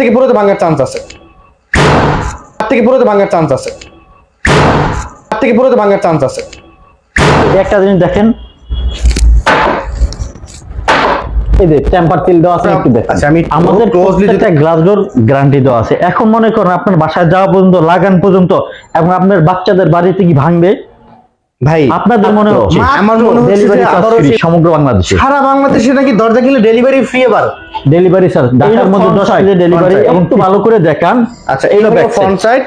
থেকে পুরোতে ভাঙার চান্স আছে। হাত থেকে পুরোতে ভাঙার চান্স আছে। হাত থেকে পুরোতে ভাঙার চান্স আছে। একটা জিনিস দেখেন। এই যে টেম্পার তিল দেওয়া আছে একটু দেখেন। আমি আমাদের closely যদি- গ্লাস ডোর গ্যারান্টি দেওয়া আছে। এখন মনে করেন আপনার বাসায় যাওয়া পর্যন্ত লাগান পর্যন্ত এবং আপনার বাচ্চাদের বাড়িতে কি ভাঙবে? ভাই আপনাদের মনে হচ্ছে আমার মনে হচ্ছে সমগ্র বাংলাদেশে? সারা বাংলাদেশে নাকি দরজা কিনলে ডেলিভারি ফ্রি এবার। ডেলিভারি চার্জ ঢাকার মধ্যে 10 side, কেজি ডেলিভারি এবং একটু ভালো করে দেখান। আচ্ছা এই হলো। ফ্রন্ট সাইড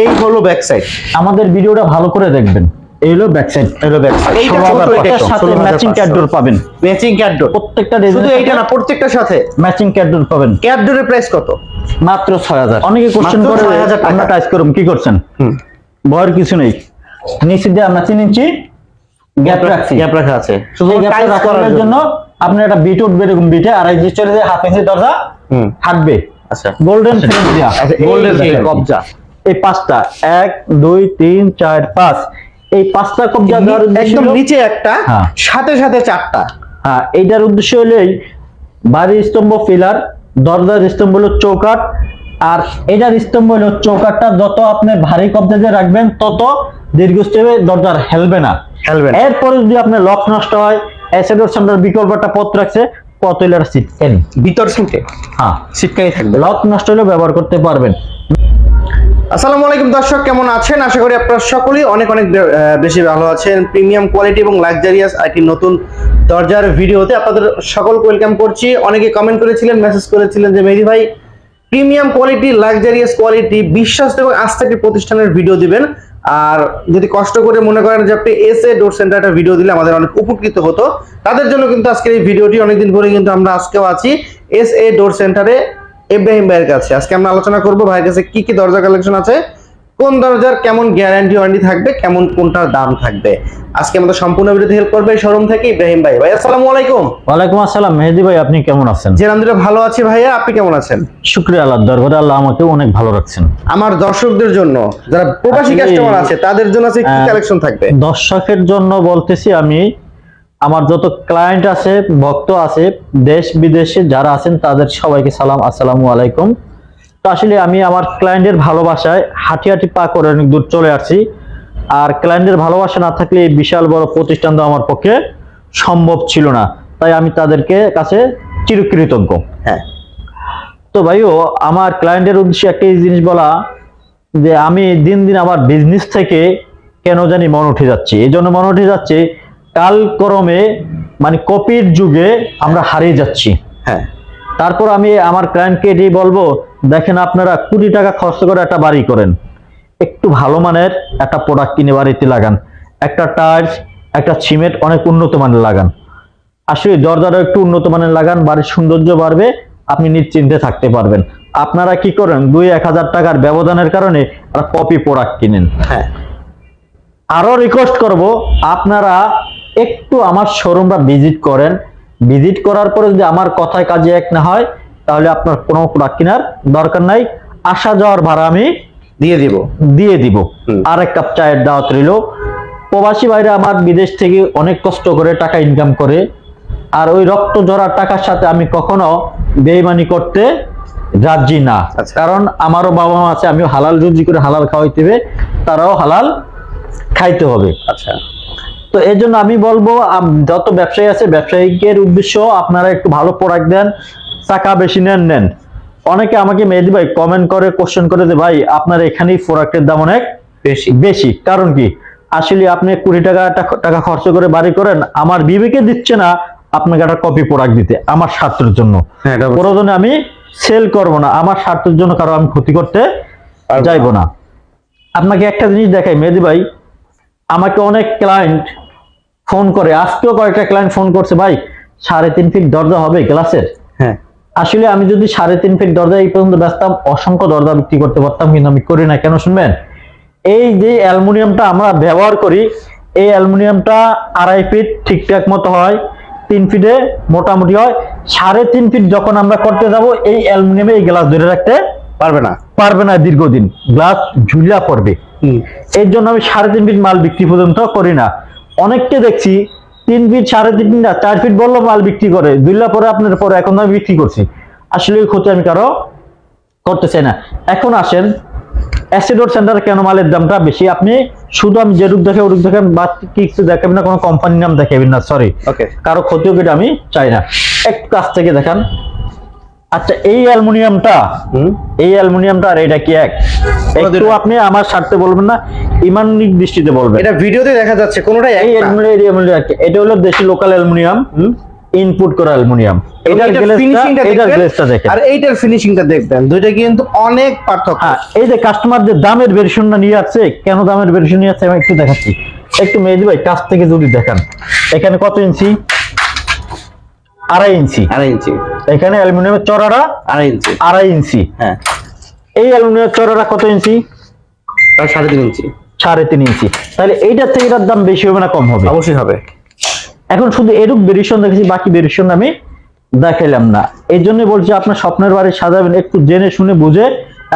এই হলো ব্যাক সাইড আমাদের ভিডিওটা ভালো করে দেখবেন। এই হলো ব্যাক সাইড এই হলো ব্যাক সাইড এইটা ষোলো হাজার সাথে ম্যাচিং ক্যাটডোর পাবেন। ম্যাচিং ক্যাট ডোর প্রত্যেকটা শুধু এইটা না প্রত্যেকটার সাথে। ম্যাচিং ক্যাডডোর পাবেন। ক্যাট ডোরের প্রাইস কত? মাত্র ছয় হাজার। অনেকে কোশ্চেন করে 6,000 টাকা। আমরা টাইস করুন কি করছেন? ভয়ের কিছু নেই। নিচে দিয়ে আমরা তিন ইঞ্চি গ্যাপ রাখছি। গ্যাপ রাখা আছে। শুধু এই করার জন্য আপনার একটা বিট উঠবে এরকম বিটে আর এই যে চলে যায় হাফ ইঞ্চি দরজা হাঁটবে। আচ্ছা। গোল্ডেন ফ্রেম দিয়া। আচ্ছা, এই কবজা। এই পাঁচটা এক দুই তিন চার পাঁচ। এই পাঁচটা কবজা উদ্দেশ্য একদম নিচে একটা হ্যাঁ। সাথে সাথে চারটা। হ্যাঁ এইটার উদ্দেশ্য হলেই বাড়ির স্তম্ভ ফিলার দরজার স্তম্ভ হলো চৌকাট আর এটার স্তম্ভ হলো চৌকাটটা যত আপনি ভারী কবজা দিয়ে রাখবেন তত দীর্ঘস্থায়ী দরজার হেলবে না। হেলবে না। এরপরে যদি আপনার লক নষ্ট হয় অ্যাসেডোর সেন্টার বিকল্প একটা পথ রাখছে পথ হইলে সিট কেন ভিতর সিটে হ্যাঁ সিটকাই থাকবে। লক নষ্ট হলেও ব্যবহার করতে পারবেন। আসসালামু আলাইকুম দর্শক কেমন আছেন? আশা করি আপনারা সকলেই অনেক অনেক বেশি ভালো আছেন। প্রিমিয়াম কোয়ালিটি এবং লাক্সারিয়াস একটি নতুন দরজার ভিডিওতে আপনাদের সকলকে ওয়েলকাম করছি। অনেকে কমেন্ট করেছিলেন মেসেজ করেছিলেন যে মেহেদি ভাই প্রিমিয়াম কোয়ালিটি, লাক্সারিয়াস কোয়ালিটি বিশ্বাস এবং আস্থাকে প্রতিষ্ঠানের ভিডিও দিবেন। আর যদি কষ্ট করে মনে করেন যে আপনি এস এ ডোর সেন্টারটা ভিডিও দিলে আমাদের অনেক উপকৃত হতো, তাদের জন্য কিন্তু আজকের এই ভিডিওটি অনেকদিন পরে কিন্তু আমরা আজকেও আছি এস এ ডোর সেন্টারে ইব্রাহিম ভাইয়ের কাছে। আজকে আমরা আলোচনা করব ভাইয়ের কাছে কি কি দরজা কালেকশন আছে কোন দরজার কেমন গ্যারান্টি ওয়ারেন্টি থাকবে কেমন কোনটার দাম থাকবে? আজকে আমাদের সম্পূর্ণ ভিডিওতে হেল্প করবে শোরুম থেকে ইব্রাহিম ভাই। ভাই আসসালামু আলাইকুম। ওয়ালাইকুম আসসালাম। মেহেদি ভাই আপনি কেমন আছেন? জি আলহামদুলিল্লাহ ভালো আছি ভাইয়া আপনি কেমন আছেন? শুক্রিয়া আল্লাহ দরবারে আল্লাহ আমাকে অনেক ভালো রাখছেন। আমার দর্শকদের জন্য যারা প্রবাসী কাস্টমার আছে তাদের জন্য আছে কি কালেকশন থাকবে? দর্শকের জন্য বলতেছি আমি আমার যত ক্লায়েন্ট আছে ভক্ত আছে দেশ বিদেশে যারা আছেন তাদের সবাইকে সালাম আসসালামু আলাইকুম। আসলে আমি আমার ক্লায়েন্টের ভালোবাসায় হাঁটি হাঁটি পা করে অনেক দূর চলে আসছি। আর ক্লায়েন্টের ভালোবাসা না থাকলে এই বিশাল বড় প্রতিষ্ঠান তো আমার পক্ষে সম্ভব ছিল না। তাই আমি তাদেরকে কাছে চিরকৃতজ্ঞ। হ্যাঁ। তো ভাইও আমার ক্লায়েন্টের উদ্দেশ্যে একটা জিনিস বলা যে আমি দিন দিন আমার বিজনেস থেকে কেন জানি মন উঠে যাচ্ছে। এই জন্য মন উঠে যাচ্ছে কালক্রমে মানে কপির যুগে আমরা হারিয়ে যাচ্ছি। হ্যাঁ। তারপর আমি আমার ক্লায়েন্টকে এটাই বলব দেখেন আপনারা কুড়ি টাকা খরচ করে একটা বাড়ি করেন। একটু ভালো মানের একটা প্রোডাক্ট কিনে বাড়িতে লাগান। একটা টাইলস একটা সিমেন্ট অনেক উন্নত মানের লাগান। আসলে দরজারও একটু উন্নত মানের লাগান বাড়ির সৌন্দর্য বাড়বে আপনি নিশ্চিন্তে থাকতে পারবেন। আপনারা কি করেন দুই এক হাজার টাকার ব্যবধানের কারণে কপি প্রোডাক্ট কিনেন। হ্যাঁ। আরও রিকোয়েস্ট করব আপনারা একটু আমার শোরুমটা ভিজিট করেন। ভিজিট করার পরে যদি আমার কথায় কাজে এক না হয় তাহলে আপনার কোনো প্রোডাক্ট কেনার দরকার নাই। আসা যাওয়ার ভাড়া আমি দিয়ে দিব। দিয়ে দিব। আর এক কাপ চায়ের দাওয়াত রইল। প্রবাসী বাইরে আমার বিদেশ থেকে অনেক কষ্ট করে টাকা ইনকাম করে। আর ওই রক্ত জড়ার টাকার সাথে আমি কখনো বেইমানি করতে রাজি না। আচ্ছা। কারণ আমারও বাবা মা আছে আমিও হালাল রুজি করে হালাল খাওয়াইতে হবে তারাও হালাল খাইতে হবে। আচ্ছা। তো এই জন্য আমি বলব যত ব্যবসায়ী আছে ব্যবসায়িকের উদ্দেশ্য আপনারা একটু ভালো প্রোডাক্ট দেন। টাকা বেশি নেন নেন। অনেকে আমাকে মেহেদি ভাই কমেন্ট করে কোশ্চেন করে যে ভাই আপনার এখানেই প্রোডাক্টের দাম অনেক বেশি। বেশি। কারণ কি? আসলে আপনি কুড়ি টাকা টাকা- খরচ করে বাড়ি করেন আমার বিবেকে দিচ্ছে না আপনাকে একটা কপি প্রোডাক্ট দিতে আমার স্বার্থের জন্য। হ্যাঁ। প্রয়োজনে আমি সেল করব না আমার স্বার্থের জন্য কারও আমি ক্ষতি করতে না। না। আপনাকে একটা জিনিস দেখাই মেহেদি ভাই আমাকে অনেক ক্লায়েন্ট ফোন করে আজকেও কয়েকটা ক্লায়েন্ট ফোন করছে ভাই সাড়ে তিন ফিট দরজা হবে গ্লাসের হ্যাঁ। আসলে আমি যদি সাড়ে তিন ফিট দরজা এই পর্যন্ত ব্যস্তাম অসংখ্য দরজা বিক্রি করতে পারতাম কিন্তু আমি করি না কেন শুনবেন? এই যে অ্যালুমিনিয়ামটা আমরা ব্যবহার করি এই অ্যালুমিনিয়ামটা আড়াই ফিট ঠিকঠাক মতো হয় তিন ফিটে মোটামুটি হয়। সাড়ে তিন ফিট যখন আমরা করতে যাব এই অ্যালুমিনিয়ামে এই গ্লাস ধরে রাখতে পারবে না। পারবে না দীর্ঘদিন। গ্লাস ঝুলিয়া পড়বে। এর জন্য আমি সাড়ে তিন ফিট মাল বিক্রি পর্যন্ত করি না। অনেককে দেখছি তিন ফিট সাড়ে তিন ফিট না চার ফিট বলল মাল বিক্রি করে। দুইলা পরে আপনার পরে এখন আমি বিক্রি করছি। আসলে ওই ক্ষতি আমি কারও করতে চাই না। এখন আসেন অ্যাসিডোর সেন্টার কেন মালের দামটা বেশি? আপনি শুধু আমি যে রূপ দেখে ওরূপ দেখেন বা কিছু দেখাবেন না কোনো কোম্পানির নাম দেখাবেন না সরি ওকে কারও ক্ষতিও কেটে আমি চাই না। একটু কাছ থেকে দেখান। আচ্ছা এই অ্যালুমিনিয়ামটা এই অ্যালুমিনিয়ামটা আর এটা কি এক? একটু আপনি আমার স্বার্থে বলবেন না ইমানিক দৃষ্টিতে বলবেন। এটা ভিডিওতে দেখা যাচ্ছে কোনোটাই এক এই। অ্যালুমিনিয়াম এটা হলো দেশি লোকাল অ্যালুমিনিয়াম ইনপুট করা অ্যালুমিনিয়াম। এটার ফিনিশিংটা এটার গ্লেসটা দেখেন। আর এইটার ফিনিশিংটা দেখবেন দুইটা কিন্তু অনেক পার্থক্য। হ্যাঁ এই যে কাস্টমার যে দামের ভেরিয়েশনটা নিয়ে আসছে কেন দামের ভেরিয়েশন নিয়ে আসছে আমি একটু দেখাচ্ছি। একটু মেহেদি ভাই কাছ থেকে যদি দেখান। এখানে কত ইঞ্চি আড়াই ইঞ্চি আড়াই ইঞ্চি এখানে অ্যালুমিনিয়ামের চড়াটা আড়াই ইঞ্চি। আড়াই ইঞ্চি। হ্যাঁ। এই অ্যালুমিনিয়ামের চড়াটা কত ইঞ্চি? সাড়ে তিন ইঞ্চি। সাড়ে তিন ইঞ্চি। তাহলে এইটার থেকে এটার দাম বেশি হবে না কম হবে? অবশ্যই হবে। এখন শুধু এরূপ ভেরিয়েশন দেখেছি বাকি ভেরিয়েশন আমি দেখাইলাম না। এই জন্য বলছি আপনার স্বপ্নের বাড়ি সাজাবেন একটু জেনে শুনে বুঝে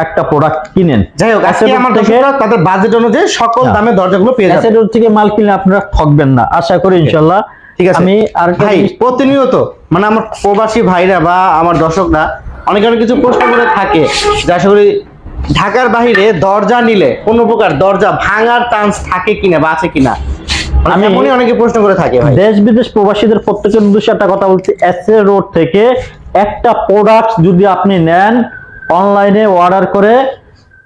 একটা প্রোডাক্ট কিনেন। যাই হোক আজকে আমার থেকে দর্শকরা তাদের বাজেট অনুযায়ী সকল হ্যাঁ। দামে দরজাগুলো পেয়ে যাবে অ্যাসেডোর থেকে মাল কিনলে আপনারা ঠকবেন না। আশা করি ইনশাল্লাহ ঠিক আছে? আমি আর ভাই প্রতিনিয়ত মানে আমার প্রবাসী ভাইরা বা আমার দর্শকরা অনেক অনেক কিছু প্রশ্ন করে থাকে। যে আশা করি ঢাকার বাইরে দরজা নিলে কোন প্রকার দরজা ভাঙার চান্স থাকে কিনা বা আছে কিনা? মানে আমি- এমনই অনেকে প্রশ্ন করে থাকে ভাই। দেশ বিদেশ প্রবাসীদের প্রত্যেকের উদ্দেশ্যে একটা কথা বলছি। এসএ রোড থেকে একটা প্রোডাক্ট যদি আপনি নেন অনলাইনে অর্ডার করে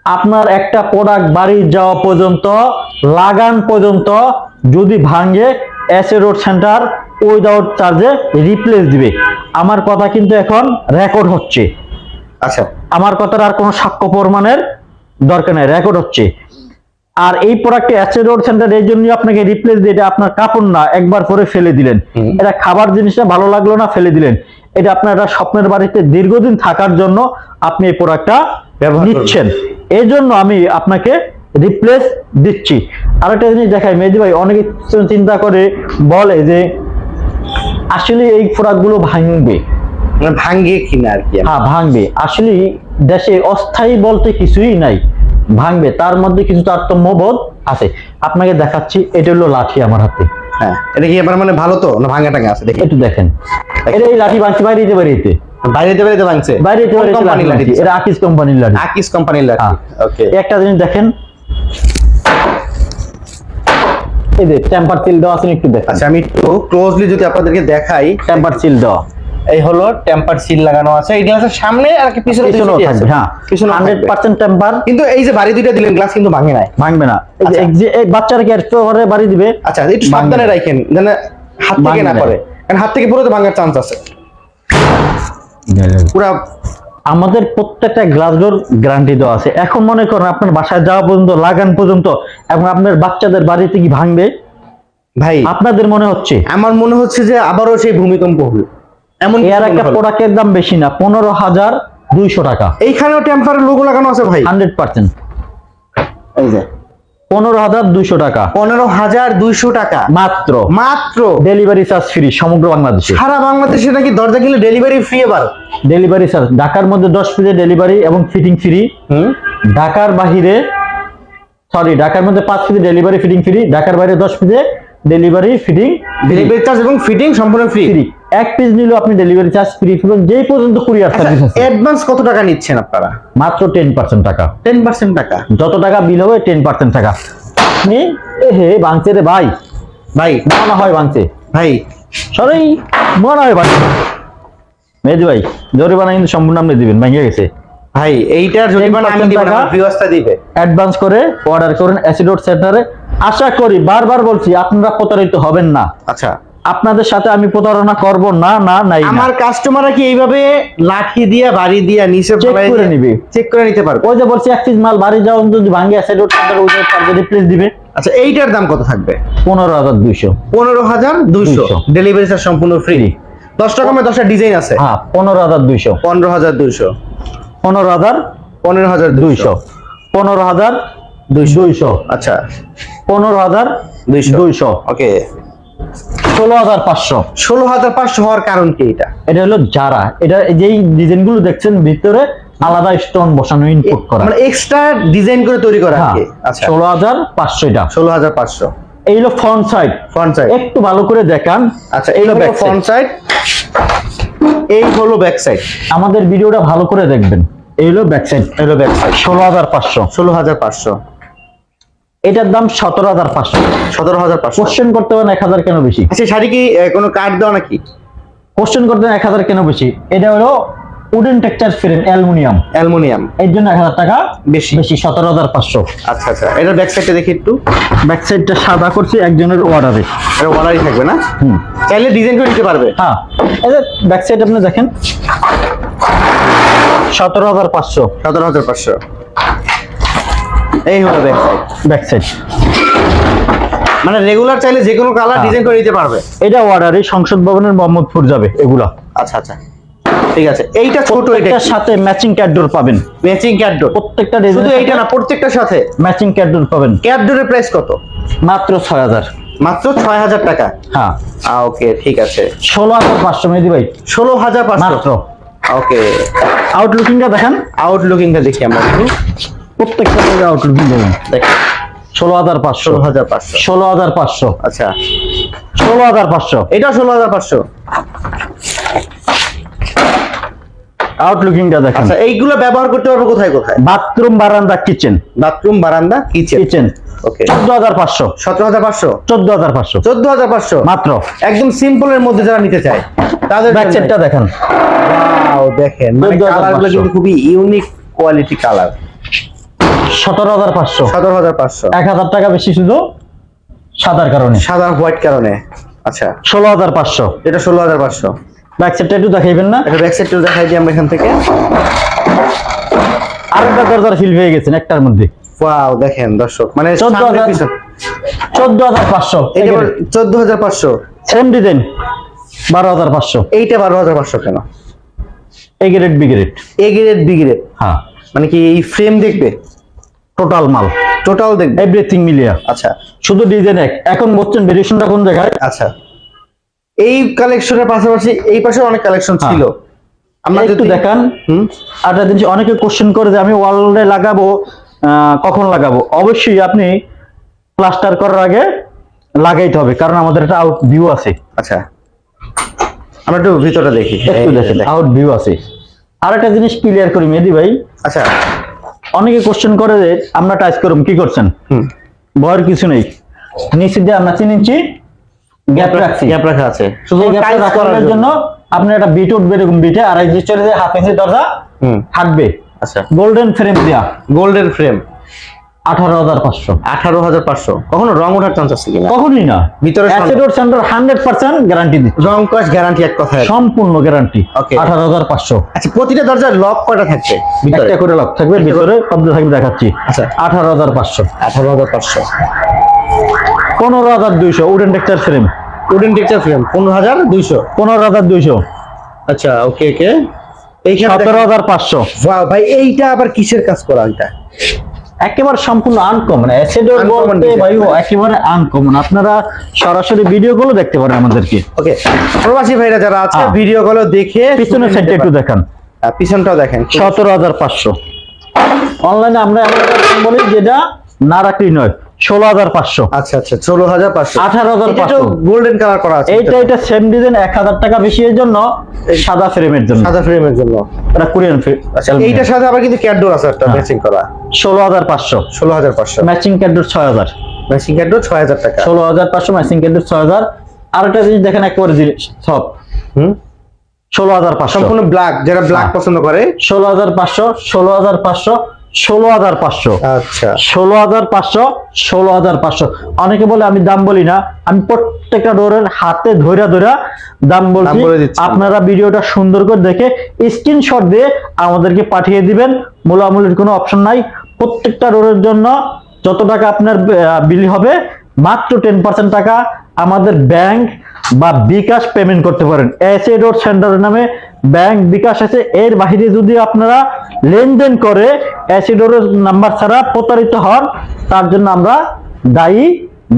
আপনার একটা প্রোডাক্ট বাড়ি যাওয়া পর্যন্ত লাগান পর্যন্ত যদি ভাঙে এসএ রোড সেন্টার উইদাউট চার্জে রিপ্লেস দিবে। আমার কথা কিন্তু এখন রেকর্ড হচ্ছে। আচ্ছা। আমার কথার আর কোনো সাক্ষ্য প্রমাণের দরকার নেই রেকর্ড হচ্ছে। আর এই প্রোডাক্টে অ্যাসে রোড সেন্টার এই জন্য আপনাকে রিপ্লেস দিয়ে এটা আপনার কাপড় না একবার পরে ফেলে দিলেন। এটা খাবার জিনিসটা ভালো লাগল না ফেলে দিলেন। এটা আপনার একটা স্বপ্নের বাড়িতে দীর্ঘদিন থাকার জন্য আপনি এই প্রোডাক্টটা। নিচ্ছেন। এই জন্য আমি আপনাকে রিপ্লেস দিচ্ছি। আর একটা জিনিস দেখাই মেহেদি ভাই অনেকে চিন্তা করে বলে যে আসলে এই প্রোডাক্টগুলো ভাঙবে। মানে ভাঙ্গিয়ে কিনা আর কি? হ্যাঁ ভাঙবে। আসলে দেশে অস্থায়ী বলতে কিছুই নাই ভাঙবে। তার মধ্যে কিছু তারতম্য বোধ আছে। আপনাকে দেখাচ্ছি এটা হলো লাঠি আমার হাতে। হ্যাঁ এটা কি এবার মানে ভালো তো না ভাঙা টাঙ্গা আছে দেখি। একটু দেখেন। এটা এই লাঠি ভাঙছি বাইরে যেতে বাড়িতে বাইরে যেতে বাইরে ভাঙছে? বাইরে যেতে বাড়িতে লাঠি। এটা আকিস কোম্পানির লাঠি। আকিস কোম্পানির লাঠি হ্যাঁ। ওকে একটা জিনিস দেখেন এই যে টেম্পার সিল দেওয়া আছে একটু দেখেন আচ্ছা আমি একটু ক্লোজলি যদি আপনাদেরকে দেখাই। টেম্পার সিল দেওয়া। এই হলো টেম্পার সিল লাগানো আছে। এই গ্লাসের সামনে আর কি পিছনে আছে। থাকবে হ্যাঁ। থাকবে। পার্সেন্ট টেম্পার কিন্তু এই যে বাড়ি দুইটা দিলেন গ্লাস কিন্তু ভাঙে নাই। ভাঙবে না। এই যে- আচ্ছা। এই বাচ্চারা কি একটু ঘরে বাড়ি দিবে? আচ্ছা একটু সাবধানে রাখেন যেন হাত থেকে না। পড়ে। কারণ হাত থেকে পুরোতে ভাঙার চান্স আছে। পুরা আমাদের প্রত্যেকটা গ্লাস ডোর গ্যারান্টি দেওয়া আছে। এখন মনে করেন আপনার বাসায় যাওয়া পর্যন্ত লাগান পর্যন্ত এবং আপনার বাচ্চাদের বাড়িতে কি ভাঙবে? ভাই আপনাদের মনে হচ্ছে? আমার মনে হচ্ছে যে আবারও সেই ভূমিকম্প হবে। এমন এর একটা প্রোডাক্টের দাম বেশি না পনেরো হাজার দুইশো টাকা। এইখানেও টেম্পারের লোগো লাগানো আছে ভাই। Hundred percent. এই যে। পনেরো হাজার দুইশো টাকা। পনেরো হাজার দুইশো টাকা। মাত্র। মাত্র। ডেলিভারি চার্জ ফ্রি সমগ্র বাংলাদেশে। সারা বাংলাদেশে নাকি দরজা কিনলে ডেলিভারি ফ্রি এবার? ডেলিভারি চার্জ ঢাকার মধ্যে দশ পিজে ডেলিভারি এবং ফিটিং ফ্রি হুম? ঢাকার বাহিরে সরি ঢাকার মধ্যে পাঁচ পিজে ডেলিভারি ফিটিং ফ্রি ঢাকার বাইরে দশ পিজে ডেলিভারি ফিটিং ডেলিভারি চার্জ এবং ফিটিং সম্পূর্ণ ফ্রি ফ্রি এক পিস নিলেও আপনি ডেলিভারি চার্জ ফ্রি। পাবেন যেই পর্যন্ত কুরিয়ার সার্ভিস আছে। অ্যাডভান্স কত টাকা নিচ্ছেন আপনারা? মাত্র টেন পার্সেন্ট টাকা। টেন পার্সেন্ট টাকা। যত টাকা বিল হবে টেন পার্সেন্ট টাকা। আপনি এ হে ভাঙছে রে ভাই। ভাই। মনে হয় ভাঙছে। ভাই। সরি মনে হয় ভাঙছে। মেহেদি ভাই জরিমানা কিন্তু সম্পূর্ণ আপনি দিবেন ভেঙে গেছে। ভাই এইটার জরিমানা আমি 10% দিব না। ভিউয়ার্সটা দিবে। অ্যাডভান্স করে অর্ডার করুন অ্যাসিডোর সেন্টারে আশা করি বারবার বলছি আপনারা প্রতারিত হবেন না। আচ্ছা। আপনাদের সাথে আমি প্রতারণা করব না না নাই। আমার কাস্টমাররা কি এইভাবে লাঠি দিয়া বাড়ি দিয়া নিচে Check করে নিবে। চেক করে নিতে পারবে? ওই যে বলছি এক পিস মাল বাড়ি যাওয়া যদি ভাঙে অ্যাসিডোর সেন্টার ওই চার্জে রিপ্লেস দিবে। আচ্ছা এইটার দাম কত থাকবে? পনেরো হাজার দুইশো। পনেরো হাজার দুইশো। 200 ডেলিভারি চার্জ সম্পূর্ণ ফ্রি দশ টাকা মধ্যে দশটা ডিজাইন আছে? হ্যাঁ পনেরো হাজার দুইশো। পনেরো হাজার দুইশো। পনেরো হাজার পনেরো হাজার দুইশো। পনেরো হাজার দুইশো। আচ্ছা। পনেরো হাজার দুইশো। দুইশো। ওকে ষোলো হাজার পাঁচশো। ষোলো হাজার পাঁচশো হওয়ার কারণ কি এটা? এটা হলো যারা এটা যেই ডিজাইনগুলো দেখছেন ভিতরে আলাদা স্টোন বসানো ইনপুট করা। মানে এক্সট্রা ডিজাইন করে তৈরি করা হ্যাঁ। আচ্ছা। ষোলো হাজার পাঁচশো এটা। ষোলো হাজার পাঁচশো। এই হলো ফ্রন্ট সাইড ফ্রন্ট সাইড একটু ভালো করে দেখান। আচ্ছা এই এই হলো ফ্রন্ট সাইড এই হলো ব্যাক সাইড আমাদের ভিডিওটা ভালো করে দেখবেন। এই হলো ব্যাক সাইড হলো ব্যাক সাইড ষোলো হাজার পাঁচশো। ষোলো হাজার পাঁচশো। এটার দাম সতেরো হাজার পাঁচশো। সতেরো হাজার পাঁচশো। কোশ্চেন করতে পারেন এক হাজার কেন বেশি? আচ্ছা শাড়ি কি কোনো কাঠ দেওয়া নাকি? কোশ্চেন করতে এক হাজার কেন বেশি? এটা হলো wooden texture frame aluminium. Aluminium. এর জন্য এক হাজার টাকা বেশি। বেশি সতেরো হাজার পাঁচশো। আচ্ছা আচ্ছা এটার ব্যাক সাইডটা দেখি একটু। ব্যাক সাইডটা সাদা করছি একজনের অর্ডারে এটা ওয়ালারই থাকবে না? হুম। চাইলে ডিজাইন করে নিতে পারবে। হ্যাঁ। যে ব্যাক সাইড আপনি দেখেন সতেরো হাজার পাঁচশো। সতেরো হাজার পাঁচশো। এই হলো ব্যাক সাইড ব্যাক সাইড মানে রেগুলার চাইলে যে কোনো কালার হ্যাঁ। ডিজাইন করে দিতে পারবে। এটা অর্ডারে সংসদ ভবনের মোহাম্মদপুর যাবে এগুলা। আচ্ছা আচ্ছা। ঠিক আছে। এইটা ছোট এটার সাথে ম্যাচিং ক্যাডডোর পাবেন। ম্যাচিং ক্যাটডোর প্রত্যেকটা শুধু এইটা না প্রত্যেকটার সাথে। ম্যাচিং ক্যাডডোর পাবেন। ক্যাটডোরের প্রাইস কত? মাত্র ছয় হাজার। মাত্র ছয় হাজার টাকা? হ্যাঁ। ওকে ঠিক আছে। ষোলো হাজার পাঁচশো মেহেদি ভাই। ষোলো হাজার মাত্র। পাঁচশো ওকে। আউটলুকিংটা দেখেন। আউটলুকিংটা দেখি আমরা প্রত্যেকটা জায়গায় আউটলুকিং দেখেন দেখি ষোলো হাজার পাঁচশো। ষোলো হাজার পাঁচশো। ষোলো হাজার পাঁচশো। আচ্ছা। ষোলো হাজার পাঁচশো। এটা ষোলো হাজার পাঁচশো। আউটলুকিংটা দেখেন। আচ্ছা এইগুলো ব্যবহার করতে পারব কোথায় কোথায়? বাথরুম বারান্দা কিচেন বাথরুম বারান্দা কিচেন কিচেন ওকে চোদ্দ হাজার পাঁচশো। সতেরো হাজার পাঁচশো? চোদ্দ হাজার পাঁচশো। চোদ্দ হাজার পাঁচশো? মাত্র। একদম সিম্পলের মধ্যে যারা নিতে চায় তাদের ব্যাক সাইডটা দেখেন। দেখেন। মানে কালারগুলো কিন্তু খুবই ইউনিক কোয়ালিটি কালার সতেরো হাজার পাঁচশো। সতেরো হাজার পাঁচশো। এক হাজার টাকা বেশি শুধু সাদার কারণে। সাদা হোয়াইট কারণে। আচ্ছা। ষোলো হাজার পাঁচশো। এটা ষোলো হাজার পাঁচশো। ব্যাক সাইডটা একটু দেখাইবেন না? একটা ব্যাক সাইডটা দেখাই দিই আমরা এখান থেকে। আরেকটা দরজার ফিল হয়ে গেছেন একটার মধ্যে। ওয়াও দেখেন দর্শক মানে 14,000 চোদ্দ হাজার পাঁচশো চোদ্দ হাজার পাঁচশো। সেম ডিজাইন বারো হাজার পাঁচশো। এইটা বারো হাজার পাঁচশো কেন? A grade B grade A grade B grade হ্যাঁ। মানে কি এই ফ্রেম দেখবে? টোটাল মাল। টোটাল দেখবে। এভরিথিং মিলিয়া। আচ্ছা। শুধু ডিজাইন এক। এখন বলছেন ভেরিয়েশনটা কোন জায়গায়? আচ্ছা। এই কালেকশনের পাশাপাশি এই পাশে অনেক কালেকশন হ্যাঁ। ছিল। আমরা একটু দেখান। আর জিনিস অনেকে কোশ্চেন করে যে আমি ওয়ালে লাগাবো কখন লাগাবো? অবশ্যই আপনি প্লাস্টার করার আগে লাগাইতে হবে কারণ আমাদের একটা আউট ভিউ আছে। আচ্ছা। আমরা একটু ভিতরে দেখি। একটু দেখেন দেখেন। আউট ভিউ আছে। আর একটা জিনিস ক্লিয়ার করি মেদি ভাই। আচ্ছা। অনেকে কোশ্চেন করে যে আমরা টাচ করুম কি করছেন? ভয়ের কিছু নেই। নিচে দিয়ে আমরা তিন ইঞ্চি গ্যাপ রাখছি। গ্যাপ রাখা আছে। শুধু গ্যাপ করার রাখার জন্য আপনি একটা বিট উঠবে এরকম বিটে আর এই যে চলে যায় হাফ ইঞ্চি দরজা হুম। থাকবে আচ্ছা। গোল্ডেন ফ্রেম দেওয়া গোল্ডেন ফ্রেম আঠারো হাজার পাঁচশো। আঠারো হাজার পাঁচশো। কখনো রং ওঠার চান্স আছে কিনা? কখনই না। ভিতরে SA door centre hundred percent guarantee দিচ্ছে। রং কাজ গ্যারান্টি এক সম্পূর্ণ গ্যারান্টি Okay. আঠারো হাজার পাঁচশো। আচ্ছা প্রতিটা দরজার লক কয়টা থাকবে? ভিতরে। করে লক থাকবে ভিতরে। শব্দ থাকবে দেখাচ্ছি। আচ্ছা। আঠারো হাজার পাঁচশো। আঠারো হাজার পাঁচশো। পনেরো হাজার দুইশো wooden texture frame wooden texture frame পনেরো হাজার দুইশো। পনেরো হাজার দুইশো। আচ্ছা ওকে ওকে এইখানে সতেরো হাজার পাঁচশো। ভাই এইটা আবার কিসের কাজ করা এটা? একেবারে সম্পূর্ণ আনকমন অ্যাসিডোর বলতে design। ভাই ও একেবারে আনকমন আপনারা সরাসরি ভিডিও গুলো দেখতে পারেন আমাদেরকে। ওকে প্রবাসী ভাইরা যারা আছে। ভিডিও গুলো দেখে পিছনের সাইডটা একটু দেখান। হ্যাঁ, পিছনটাও দেখেন। সতেরো হাজার পাঁচশো। অনলাইনে আমরা এমন একটা বলি যেটা না রাখলেই নয়। ষোলো হাজার পাঁচশো। আচ্ছা আচ্ছা ষোলো হাজার পাঁচশো। আঠারো হাজার পাঁচশো। গোল্ডেন কালার করা আছে। এইটা এটা সেম ডিজাইন এক হাজার টাকা বেশি এর জন্য সাদা ফ্রেমের জন্য। সাদা ফ্রেমের জন্য। এটা কোরিয়ান আচ্ছা এইটার সাথে আবার কিন্তু ক্যাডোর আছে একটা হ্যাঁ। ম্যাচিং করা। ষোলো হাজার পাঁচশো। ষোলো হাজার পাঁচশো। ম্যাচিং ক্যান্ডোর ছয় হাজার। ম্যাচিং ক্যাডোর ছয় হাজার টাকা। ষোলো হাজার পাঁচশো ম্যাচিং ক্যান্ডোর ছয় হাজার। আর একটা জিনিস দেখেন একবারে সব। হুম? ষোলো হাজার পাঁচশো। সম্পূর্ণ ব্ল্যাক যারা ব্ল্যাক। পছন্দ করে। ষোলো হাজার পাঁচশো ষোলো হাজার পাঁচশো ষোলো হাজার পাঁচশো। আচ্ছা। ষোলো হাজার পাঁচশো ষোলো হাজার পাঁচশো। অনেকে বলে আমি দাম বলি না। আমি প্রত্যেকটা ডোরের হাতে ধরে ধরে দাম বলছি। আপনারা ভিডিওটা সুন্দর করে দেখে স্ক্রিনশট দিয়ে আমাদেরকে পাঠিয়ে দিবেন। মূলামূলির কোনো অপশন নাই। প্রত্যেকটা ডোরের জন্য যত টাকা আপনার বিল হবে মাত্র টেন পার্সেন্ট টাকা আমাদের ব্যাংক বা বিকাশ পেমেন্ট করতে পারেন। এস এ ডোর সেন্টারের নামে ব্যাংক বিকাশ আছে এর বাহিরে যদি আপনারা লেনদেন করে অ্যাসিডোরের নাম্বার ছাড়া প্রতারিত হন তার জন্য আমরা দায়ী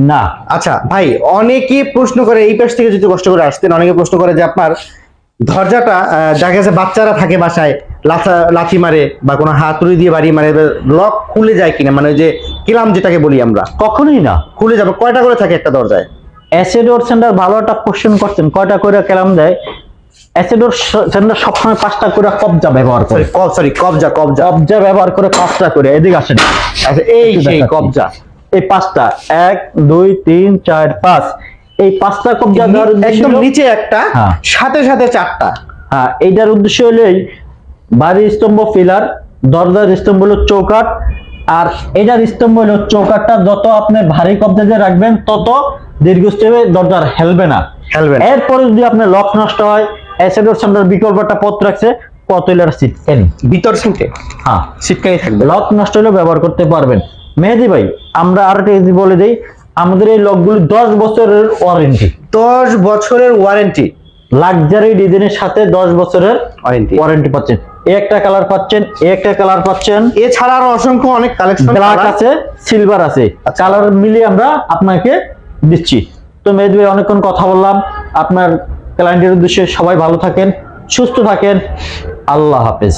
না। আচ্ছা ভাই অনেকে প্রশ্ন করে এই পাশ থেকে যদি কষ্ট করে আসতেন অনেকে প্রশ্ন করে যে আপনার দরজাটা আহ, দেখা গেছে বাচ্চারা থাকে বাসায় লাথা লাথি মারে বা কোনো হাতুড়ি দিয়ে বাড়ি মারে লক খুলে যায় কিনা মানে ওই যে কিলাম যেটাকে বলি আমরা। কখনোই না। খুলে যাবে কয়টা করে থাকে একটা দরজায়? অ্যাসিডোর সেন্টার ভালো একটা কোশ্চেন করছেন কয়টা করে কেরাম দেয়? অ্যাসিডোর সেন্টার সবসময় পাঁচটা করে কবজা ব্যবহার করে। কব সরি কবজা কবজা কবজা ব্যবহার করে পাঁচটা করে এদিকে আসেন। আচ্ছা, এই সেই কবজা এই পাঁচটা এক দুই তিন চার পাঁচ। এই পাঁচটা কবজা একদম হলো- নিচে একটা হ্যাঁ। সাথে সাথে চারটা। হ্যাঁ এইটার উদ্দেশ্য হলেই বাড়ির স্তম্ভ ফিলার দরজার স্তম্ভ হলো চৌকাট আর এটার স্তম্ভ হলো চৌকাটটা যত আপনি ভারী কবজা দিয়ে রাখবেন তত দীর্ঘস্থায়ী দরজার হেলবে না। হেলবে। এরপরে যদি আপনার লক নষ্ট হয় অ্যাসিডোর সামনের বিকল্প একটা পথ রাখছে হইলে সিট কেন ভিতর সিটে হ্যাঁ। সিটকাই থাকবে। লক নষ্ট হলে ব্যবহার করতে পারবেন। মেহেদি ভাই আমরা আর একটা বলে দিই আমাদের এই লকগুলি দশ বছরের ওয়ারেন্টি দশ বছরের ওয়ারেন্টি লাক্সারি ডিজাইনের সাথে দশ বছরের ওয়ারেন্টি ওয়ারেন্টি পাচ্ছেন। একটা কালার পাচ্ছেন একটা কালার পাচ্ছেন। এছাড়া আরও অসংখ্য অনেক কালেকশন ব্ল্যাক আছে সিলভার আছে। আচ্ছা। কালার মিলিয়ে আমরা আপনাকে দিচ্ছি। তো মেহেদি ভাই অনেকক্ষণ কথা বললাম। আপনার ক্লায়েন্টের উদ্দেশ্যে সবাই ভালো থাকেন সুস্থ থাকেন। আল্লাহ হাফেজ।